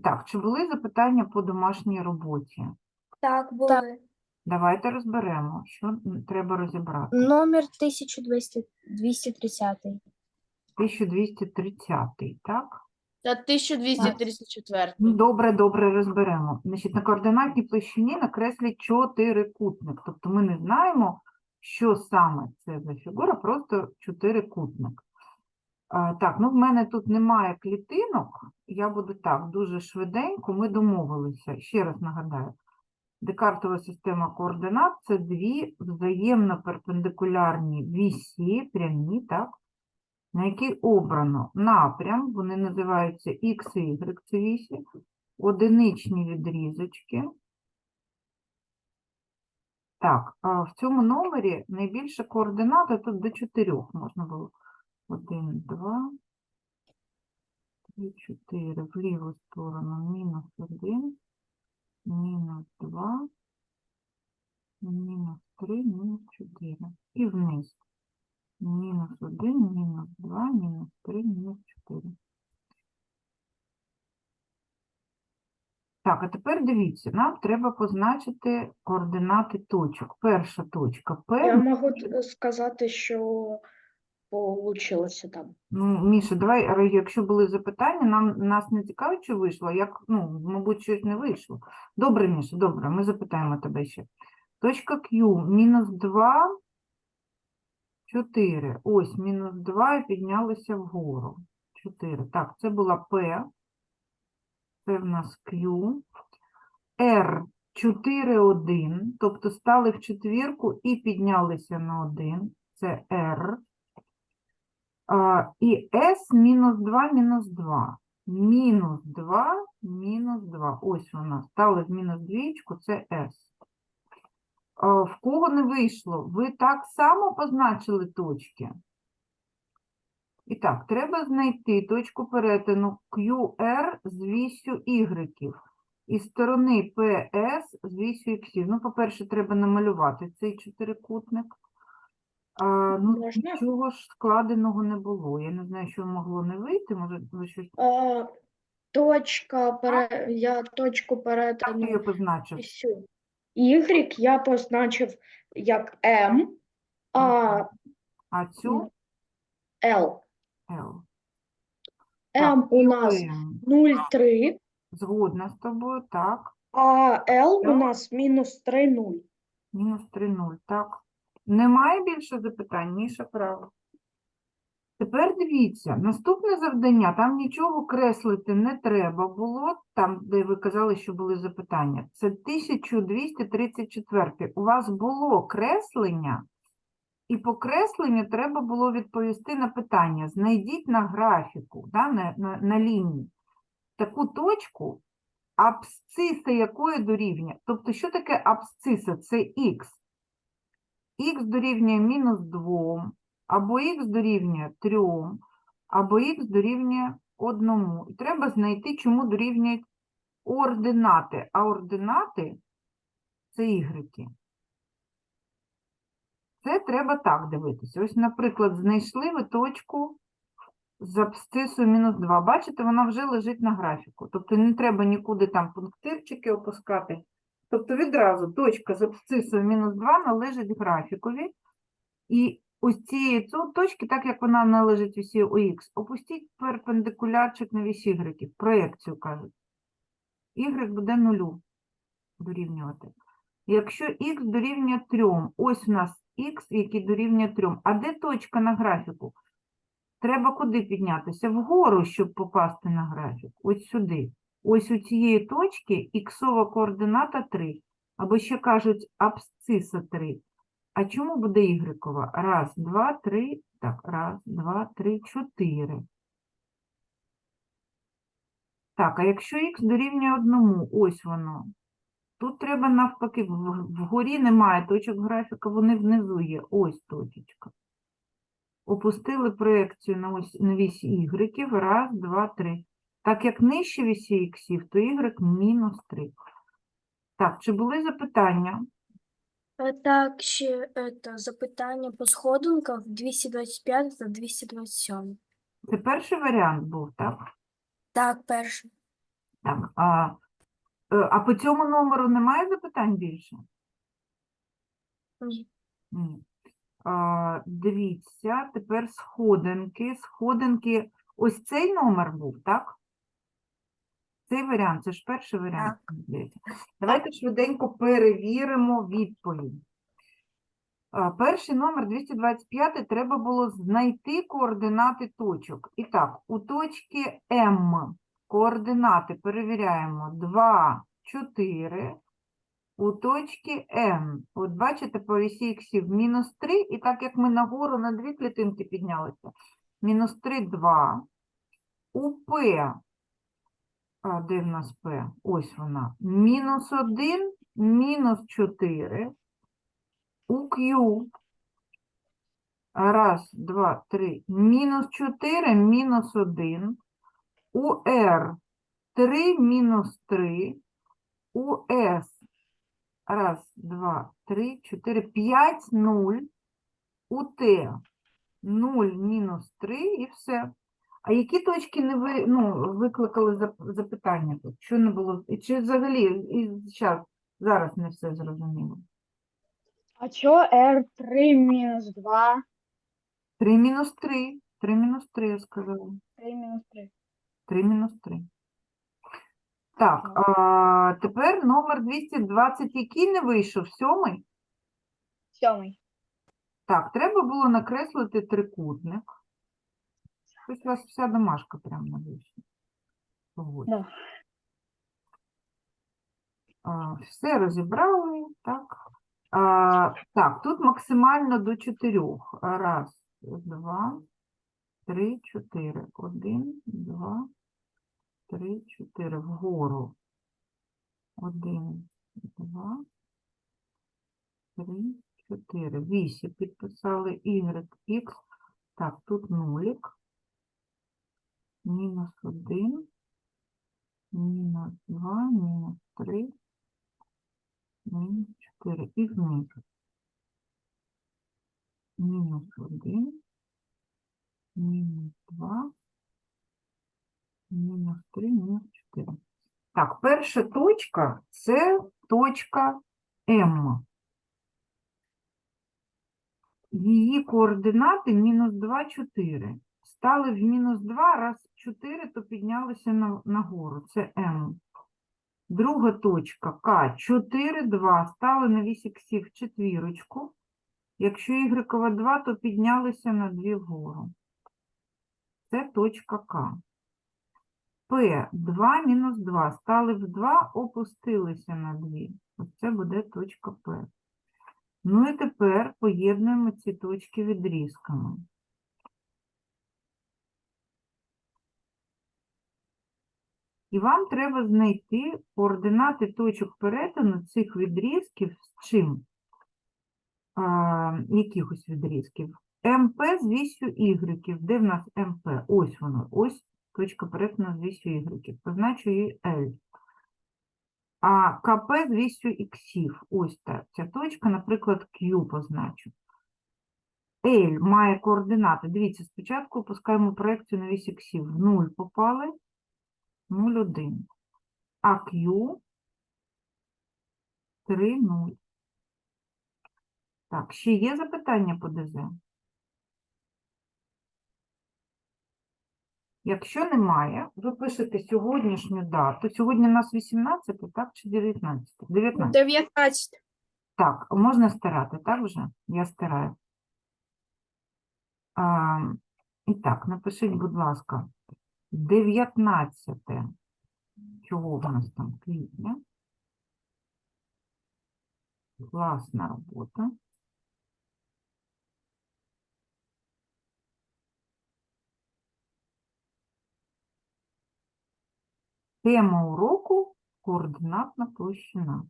І так, чи були запитання по домашній роботі? Так, були. Давайте розберемо, що треба розібрати. Номер 1230. 1230, так? Та 1234. Ну, Добре, добре, розберемо. Значить, на координатній площині накресліть чотирикутник. Тобто ми не знаємо, що саме це за фігура, просто чотирикутник. Так, ну в мене тут немає клітинок. Я буду так, дуже швиденько. Ми домовилися. Ще раз нагадаю. Декартова система координат це дві взаємно перпендикулярні вісі, прямі, так? на якій обрано напрям, вони називаються X і Y, це вісі, одиничні відрізочки. Так, в цьому номері найбільше координати тут до чотирьох можна було. Один, два, три, чотири. В ліву сторону мінус один, мінус два, мінус три, мінус чотири. І вниз. Мінус 1, мінус 2, мінус 3, мінус 4. Так, а тепер дивіться, нам треба позначити координати точок. Перша точка П. Я можу сказати, що вийшло там. Ну, Міша, давай, якщо були запитання, нам нас не цікавить, що вийшло, як, ну, мабуть, щось не вийшло. Добре, Міша, добре, ми запитаємо тебе ще. Точка Q, мінус 2, 4. Ось, мінус 2 і піднялися вгору. 4. Так, це була P. Це в нас Q. R 4, 1. Тобто стали в четвірку і піднялися на 1. Це R. І S мінус 2, мінус 2. Мінус 2, мінус 2. Ось вона. Стали в мінус двічку, це S. В кого не вийшло? Ви так само позначили точки? І так, треба знайти точку перетину QR з вісю Y. Із сторони PS з вісю X. Ну, по-перше, треба намалювати цей чотирикутник. А, ну, Можна? нічого ж складеного не було. Я не знаю, що могло не вийти. Може, ви щось А, точка пере... Я точку так перетину я позначив. всю. Y я позначив як M, а А цю L. L. M у нас Ем, 0,3, Згодна з тобою, так. а L у нас мінус 3,0. Мінус 3,0, так. Немає більше запитань, Міша право. Тепер дивіться, наступне завдання, там нічого креслити не треба було, там, де ви казали, що були запитання. Це 1234. У вас було креслення, і по кресленню треба було відповісти на питання. Знайдіть на графіку, да, на, на, на лінії, таку точку, абсциса якої дорівнює. Тобто, що таке абсциса? Це х. Х дорівнює мінус 2, або х дорівнює 3, або х дорівнює 1. І треба знайти, чому дорівнюють ординати. А ординати це ігреки. Це треба так дивитися. Ось, наприклад, знайшли ви точку з абсцисою мінус 2. Бачите, вона вже лежить на графіку. Тобто не треба нікуди там пунктирчики опускати. Тобто відразу точка з абсцисою мінус 2 належить графікові. І ось цієї точки, так як вона належить вісі ОХ, опустіть перпендикулярчик на вісі Y, проєкцію кажуть. Y буде нулю дорівнювати. Якщо х дорівнює 3, ось у нас х, який дорівнює 3. А де точка на графіку? Треба куди піднятися? Вгору, щоб попасти на графік. Ось сюди. Ось у цієї точки іксова координата 3. Або ще кажуть абсциса 3. А чому буде ігрекова? Раз, два, три. Так, раз, два, три, чотири. Так, а якщо х дорівнює одному, ось воно. Тут треба навпаки, вгорі немає точок графіка, вони внизу є. Ось точечка. Опустили проекцію на, ось, на вісь ігреків. Раз, два, три. Так як нижче вісі іксів, то y мінус 3. Так, чи були запитання? Е, Так, ще это, запитання по сходинках 225 та 227. Це перший варіант був, так? Так, перше. Так, а, е, а по цьому номеру немає запитань більше? Ні. Ні. А, дивіться, тепер сходинки. Сходинки. Ось цей номер був, так? Цей варіант, це ж перший варіант. Давайте швиденько перевіримо відповідь. Перший номер 225 треба було знайти координати точок. І так, у точки М координати перевіряємо 2, 4. У точки М, от бачите, по вісі іксів мінус 3, і так як ми нагору на дві клітинки піднялися, мінус 3, 2. У П, а де в нас П? Ось вона, мінус 1, мінус 4. У Q, раз, два, три, мінус 4, мінус 1. У R, 3, мінус 3. У S, Раз, два, три, чотири, п'ять, нуль. У Т нуль мінус три і все. А які точки не ви, ну, викликали зап- запитання тут? Що не було? І чи взагалі і зараз, зараз не все зрозуміло? А чо R3 мінус 2? Три мінус три. Три мінус три, я сказала. 3 мінус 3. 3 мінус 3. Так, а, тепер номер 220, який не вийшов, сьомий. Сьомий. Так, треба було накреслити трикутник. Щось у вас вся домашка прямо на. Сьогодні. Да. А, Все розібрали, так. А, так, тут максимально до чотирьох. Раз, два, три, чотири. Один, два, три, чотири. Вгору. Один, два, три, чотири. Вісім підписали. Y, X. Так, тут нулик. Мінус один. Мінус два, мінус три. Мінус 4 і знизу. Мінус 1, мінус 2, мінус 3, мінус 4. Так, перша точка – це точка М. Її координати мінус 2, 4. Стали в мінус 2, раз 4, то піднялися на, нагору. Це М. Друга точка К 4, 2. Стали на вісь іксів четвірочку. Якщо Y 2, то піднялися на 2 вгору. Це точка К. П 2 мінус 2. Стали в 2, опустилися на 2. Ось це буде точка П. Ну і тепер поєднуємо ці точки відрізками. І вам треба знайти координати точок перетину цих відрізків з чим? А, якихось відрізків. МП з вісю Y. Де в нас МП? Ось воно. Ось точка перетину з вісю Y. Позначу її L. А КП з вісю Х. Ось так. Ця точка, наприклад, Q позначу. L має координати. Дивіться, спочатку опускаємо проекцію на вісь Х. В 0 попали. 0,1. А Q 3,0. Так, ще є запитання по ДЗ? Якщо немає, ви пишете сьогоднішню дату. Сьогодні у нас 18, так, чи 19? 19. 19. Так, можна стирати, так вже? Я стираю. А, і так, напишіть, будь ласка, 19 чого в нас там квітня. Класна робота. Тема уроку координатна площина.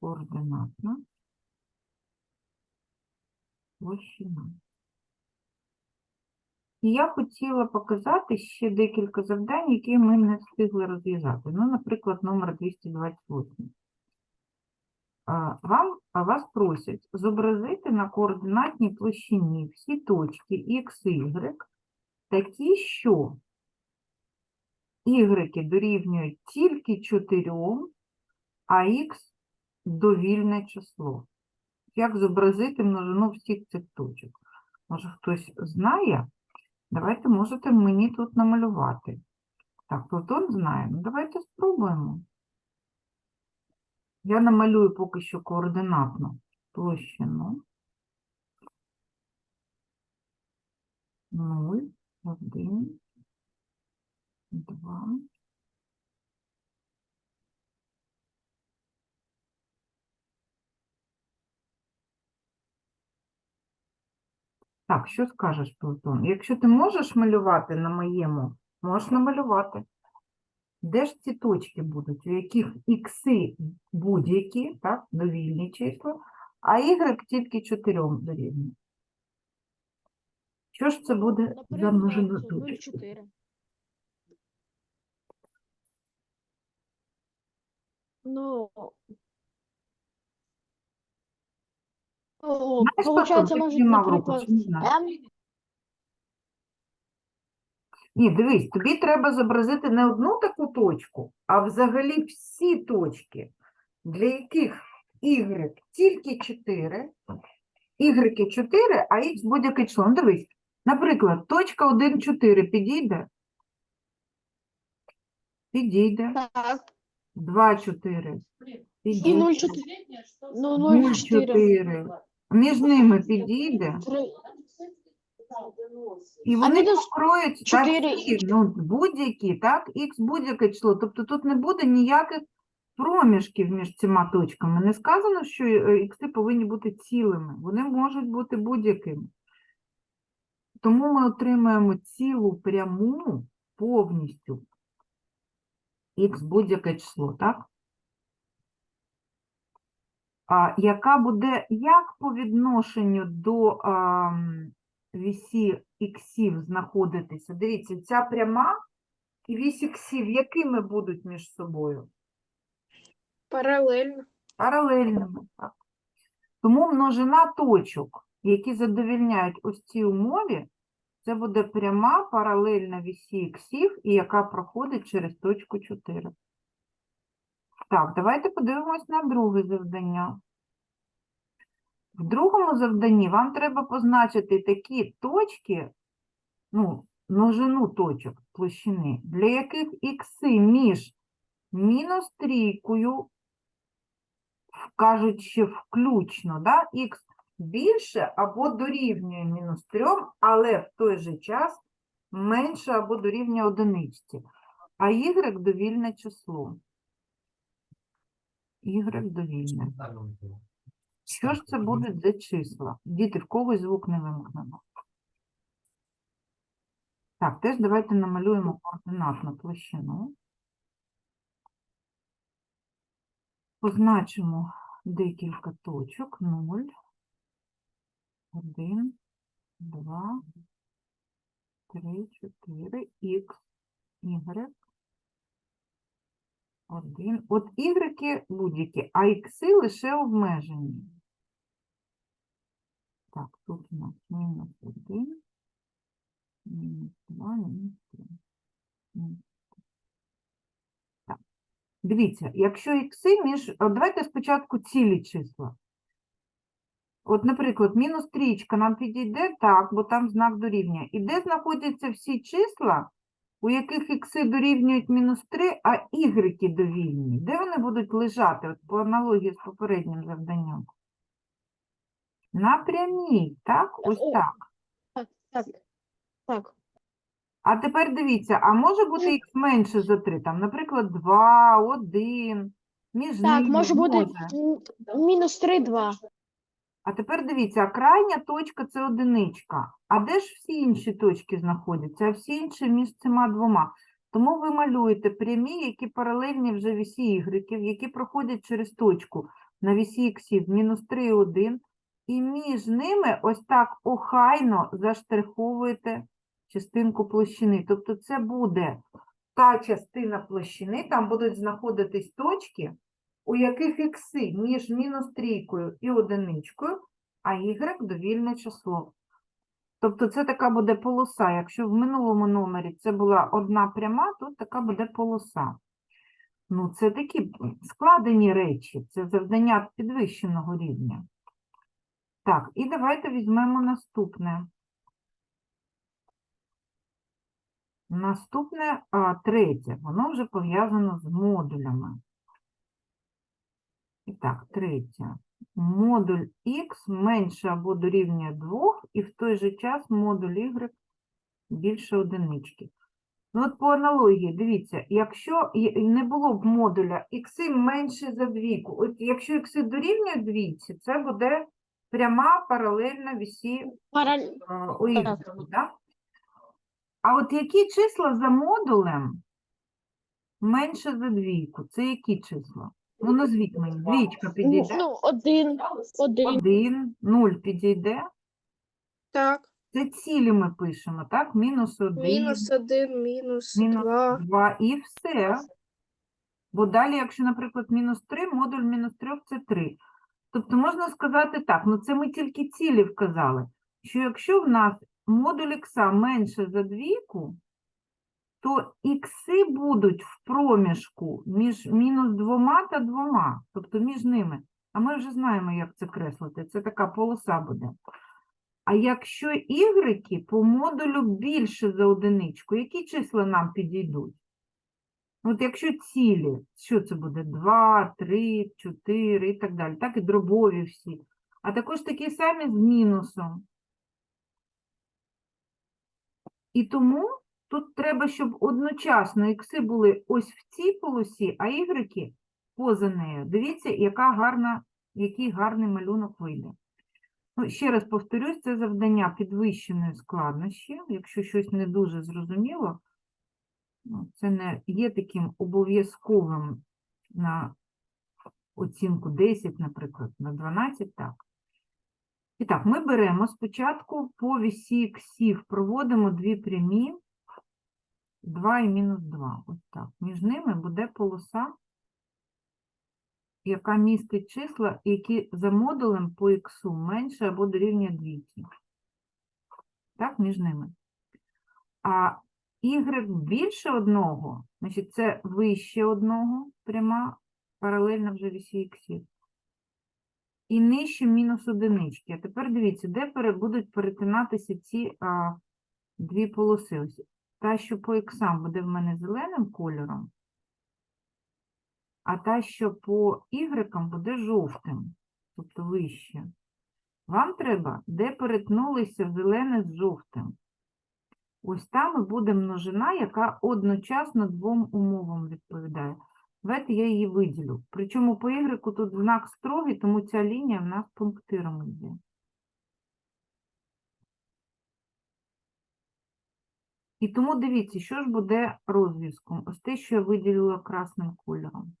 Координатна площина. І я хотіла показати ще декілька завдань, які ми не встигли розв'язати. Ну, наприклад, номер 228. Вам, вас просять зобразити на координатній площині всі точки X, Y такі, що y дорівнюють тільки 4, а х довільне число. Як зобразити множину всіх цих точок? Може, хтось знає? Давайте можете мені тут намалювати. Так, Платон знає. Ну, давайте спробуємо. Я намалюю поки що координатну площину. 0, 1, 2. Так, що скажеш, Платон? Якщо ти можеш малювати на моєму, можеш намалювати. Де ж ці точки будуть, у яких ікси будь-які, так, довільні числа, а y тільки 4 дорівнює. Що ж це буде за множина точок? 0,4. Ну, ну, Знаєш, получается, Платон, может, ти мав руку, наприклад, чи не знаєш? М, Ні, дивись, тобі треба зобразити не одну таку точку, а взагалі всі точки, для яких y тільки 4, y 4, а х будь-яке число. Ну, дивись, наприклад, точка 1, 4 підійде? Підійде. так, 2, 4 і підійде. 0,4, ну, 0, 0,4, 4 між ними підійде. 3, І вони мінус покроють так, чотири всі, ну, будь-які, так, х будь-яке число. Тобто тут не буде ніяких проміжків між цими точками. Не сказано, що е, ікси повинні бути цілими. Вони можуть бути будь-якими. Тому ми отримаємо цілу пряму повністю х будь-яке число, так? Яка буде як по відношенню до вісі іксів знаходитися? Дивіться, ця пряма і вісь іксів, якими будуть між собою? Паралельно. Паралельними. Так. Тому множина точок, які задовільняють ось цій умові, це буде пряма паралельна вісі іксів, і яка проходить через точку 4. Так, давайте подивимось на друге завдання. В другому завданні вам треба позначити такі точки, ну, множину точок площини, для яких ікси між мінус трійкою, кажуть, ще включно, да, х більше або дорівнює мінус 3, але в той же час менше або дорівнює одиничці, а y довільне число. Y довільне. Що ж це будуть за числа? Діти, в когось звук не вимкнено. Так, теж давайте намалюємо координатну площину. Позначимо декілька точок. 0, 1, 2, 3, 4, х, y, 1. От ігреки будь-які, а ікси лише обмежені. Так, тут у нас мінус 1, мінус 2, мінус 3. Мінус три. Так. Дивіться, якщо ікси між... Давайте спочатку цілі числа. От, наприклад, мінус трічка нам підійде так, бо там знак дорівнює. І де знаходяться всі числа, у яких ікси дорівнюють мінус 3, а ігреки довільні? Де вони будуть лежати, от по аналогії з попереднім завданням? На прямій, так? Ось так. так, так, так. А тепер дивіться, а може бути х менше за 3? Там, наприклад, 2, 1, між Так, ними може бути мінус 3, 2. А тепер дивіться, крайня точка це одиничка. А де ж всі інші точки знаходяться? А всі інші між цими двома. Тому ви малюєте прямі, які паралельні вже вісі ігреків, які проходять через точку на вісі іксів мінус 3 і 1. І між ними ось так охайно заштриховуєте частинку площини. Тобто це буде та частина площини, там будуть знаходитись точки, у яких ікси між мінус трійкою і одиничкою, а y довільне число. Тобто це така буде полоса. Якщо в минулому номері це була одна пряма, тут така буде полоса. Ну, це такі складені речі, це завдання підвищеного рівня. Так, і давайте візьмемо наступне. Наступне, а, третє, воно вже пов'язано з модулями. І так, третє. Модуль х менше або дорівнює 2, і в той же час модуль y більше одинички. Ну, от по аналогії, дивіться, якщо не було б модуля х менше за двійку, от якщо х дорівнює двійці, це буде пряма паралельна вісі Параль... е, у іграшку, да? А от які числа за модулем менше за двійку? Це які числа? Ну, назвіть мені. Двічка підійде. Ну, один, один. Один, нуль підійде. Так, Це цілі ми пишемо, так? Мінус один, мінус один, мінус мінус два. два і все. Бо далі, якщо, наприклад, мінус 3, модуль мінус 3 це 3. Тобто можна сказати так, ну це ми тільки цілі вказали, що якщо в нас модуль х менше за двійку, то ікси будуть в проміжку між мінус двома та двома, тобто між ними. А ми вже знаємо, як це креслити. Це така полоса буде. А якщо ігреки по модулю більше за одиничку, які числа нам підійдуть? От якщо цілі, що це буде? 2, 3, 4 і так далі, так і дробові всі. А також такі самі з мінусом. І тому тут треба, щоб одночасно ікси були ось в цій полосі, а ігреки поза нею. Дивіться, яка гарна, який гарний малюнок вийде. Ну, ще раз повторюсь, це завдання підвищеної складнощі. Якщо щось не дуже зрозуміло, ну, це не є таким обов'язковим на оцінку 10, наприклад, на 12, так. І так, ми беремо спочатку по вісі ксів, проводимо дві прямі, 2 і мінус 2. Ось так. Між ними буде полоса, яка містить числа, які за модулем по х менше або дорівнює двійці. Так, між ними. А y більше одного, значить це вище одного, пряма, паралельна вже вісі іксів. І нижче мінус одинички. А тепер дивіться, де будуть перетинатися ці а, дві полоси. Ось та, що по іксам буде в мене зеленим кольором, а та, що по ігрекам буде жовтим, тобто вище. Вам треба, де перетнулися зелене з жовтим. Ось там і буде множина, яка одночасно двом умовам відповідає. Давайте я її виділю. Причому по ігреку тут знак строгий, тому ця лінія в нас пунктиром йде. І тому дивіться, що ж буде розв'язком. Ось те, що я виділила красним кольором.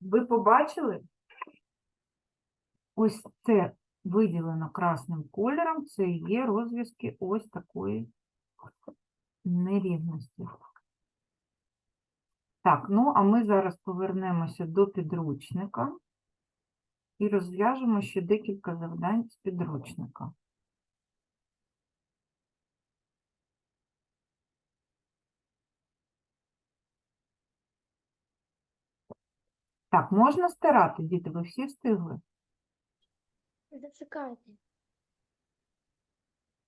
Ви побачили? Ось це виділено красним кольором, це є розв'язки ось такої нерівності. Так, ну а ми зараз повернемося до підручника і розв'яжемо ще декілька завдань з підручника. Так, можна стирати, діти, ви всі встигли? Зачекайте.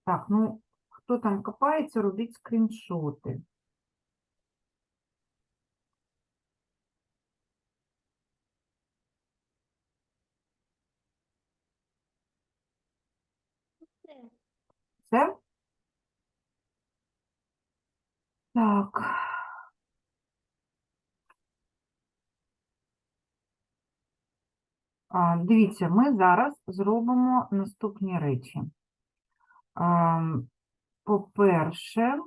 Так, ну, хто там копається, робіть скріншоти. Все? Так. А, Дивіться, ми зараз зробимо наступні речі. По-перше,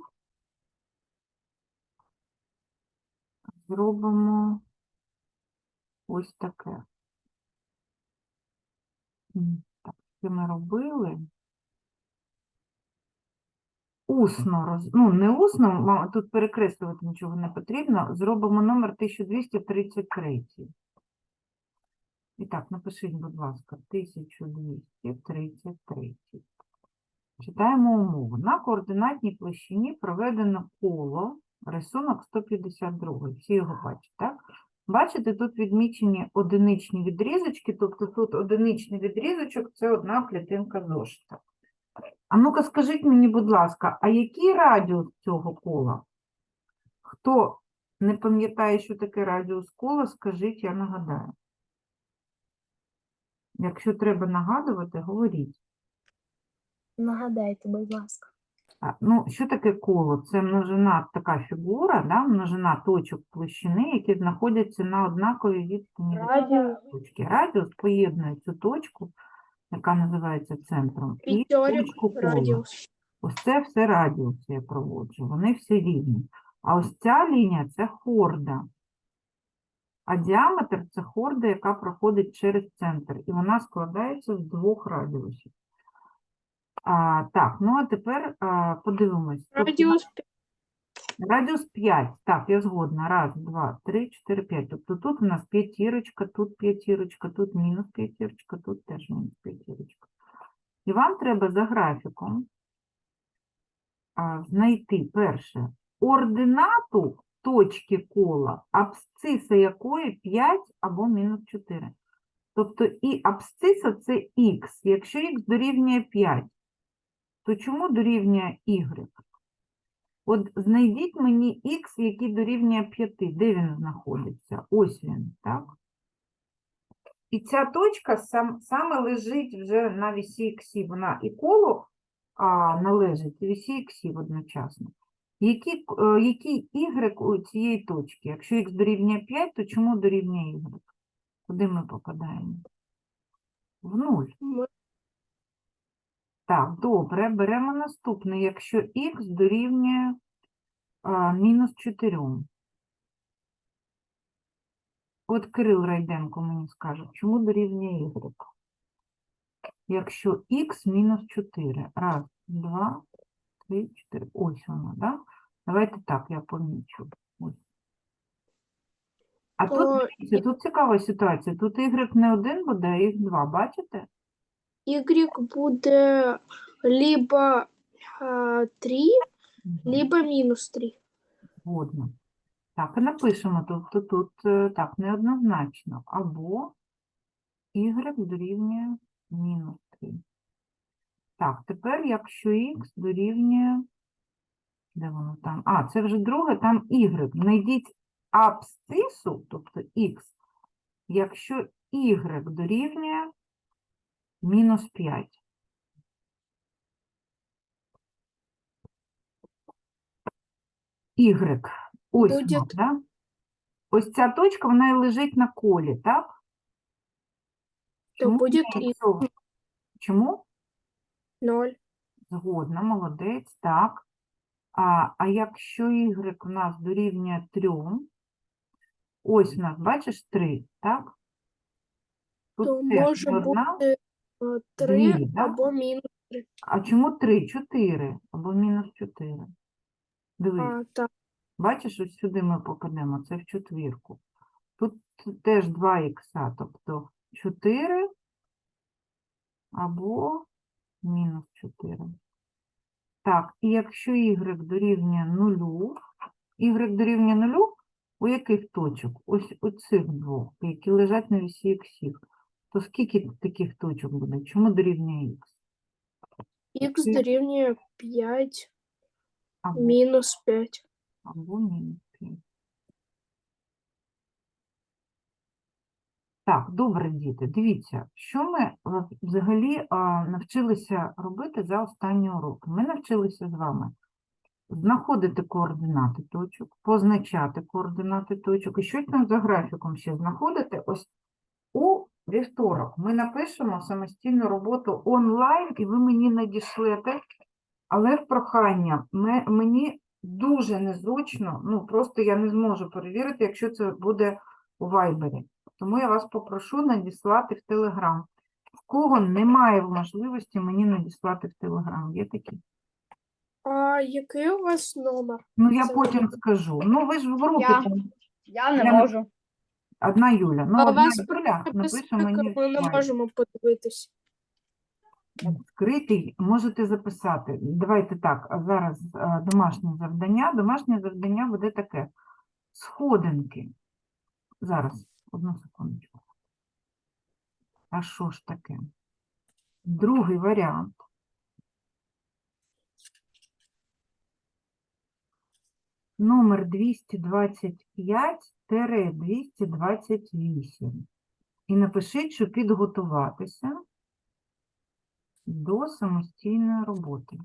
зробимо ось таке. Так, що ми робили? Усно, роз... ну не усно, тут перекреслювати нічого не потрібно, зробимо номер 1233. І так, напишіть, будь ласка, 1233. Читаємо умову. На координатній площині проведено коло, рисунок 152. Всі його бачать, так? Бачите, тут відмічені одиничні відрізочки, тобто тут одиничний відрізочок – це одна клітинка зошита. А ну-ка скажіть мені, будь ласка, а який радіус цього кола? Хто не пам'ятає, що таке радіус кола, скажіть, я нагадаю. Якщо треба нагадувати, говоріть. Нагадайте, будь ласка. А, Ну, що таке коло? Це множина така фігура, да? множина точок площини, які знаходяться на однаковій відстані від Радіус. точки. Радіус поєднує цю точку, яка називається центром, і точку кола. Ось це все радіус я проводжу, вони всі рівні. А ось ця лінія це хорда. А діаметр це хорда, яка проходить через центр, і вона складається з двох радіусів. А, так, ну а тепер а, подивимось. Тобто Радіус Радіус 5. Так, я згодна. Раз, два, три, чотири, п'ять. Тобто тут у нас п'ятірочка, тут п'ятірочка, тут мінус п'ятірочка, тут теж мінус п'ятірочка. І вам треба за графіком знайти перше ординату точки кола, абсциса якої 5 або мінус 4. Тобто і абсциса це х. Якщо х дорівнює 5, то чому дорівнює y? От знайдіть мені х, який дорівнює 5. Де він знаходиться? Ось він, так? І ця точка сам, саме лежить вже на вісі х. Вона і коло а, належить, і вісі х одночасно. Який, який y у цієї точки? Якщо х дорівнює 5, то чому дорівнює y? Куди ми попадаємо? В нуль. Так, добре, беремо наступне. Якщо х дорівнює а, мінус 4. От Кирил Райденко мені скаже, чому дорівнює y? Якщо х мінус 4. Раз, два, три, чотири. Ось воно, так? Давайте так, я помічу. Ось. А тут, дивіться, тут цікава ситуація. Тут y не один буде, а їх два. Бачите? Y буде либо 3, Мгм. либо мінус 3. Згодно. Так, і напишемо, тобто тут е, так, неоднозначно. Або y дорівнює мінус 3. Так, тепер якщо х дорівнює, де воно там? А, це вже друге, там y. Знайдіть абсцису, тобто х, якщо y дорівнює мінус 5. Y. Ось воно, Буде- да? Ось ця точка, вона і лежить на колі, так? То Чому буде і? Чому? 0. Згодна, молодець, так. А, а якщо y у нас дорівнює 3, ось у нас, бачиш, 3, так? Тут То теж може одна, бути 3 Дві, да? або мінус. а чому 3? 4 або мінус 4. Дивись. А, так. Бачиш, ось сюди ми попадемо, це в четвірку. Тут теж 2 ікса, тобто 4 або мінус 4. Так, і якщо y дорівнює 0, y дорівнює 0, у яких точок? Ось у цих двох, які лежать на вісі іксів. То скільки таких точок буде? Чому дорівнює х? Х дорівнює 5, Або, мінус 5. або мінус 5. Так, добре, діти. Дивіться, що ми е, взагалі а, навчилися робити за останні уроки. Ми навчилися з вами знаходити координати точок, позначати координати точок. І щось там за графіком ще знаходити. Ось вівторок ми напишемо самостійну роботу онлайн, і ви мені надішлете. Але в прохання, мені дуже незручно, ну просто я не зможу перевірити, якщо це буде у Вайбері. Тому я вас попрошу надіслати в Телеграм. В кого немає можливості мені надіслати в Телеграм? Є такі? А який у вас номер? Ну, я Це потім скажу. Ну, ви ж в групі Я. Я не Я можу. Одна Юля. Ну, А у одна вас Юля напише мені. Ми не можемо подивитися. Відкритий, можете записати. Давайте так, а зараз а, домашнє завдання. Домашнє завдання буде таке. Сходинки. Зараз, одну секундочку. А що ж таке? Другий варіант. Номер 225-228. І напишіть, що підготуватися до самостійної роботи.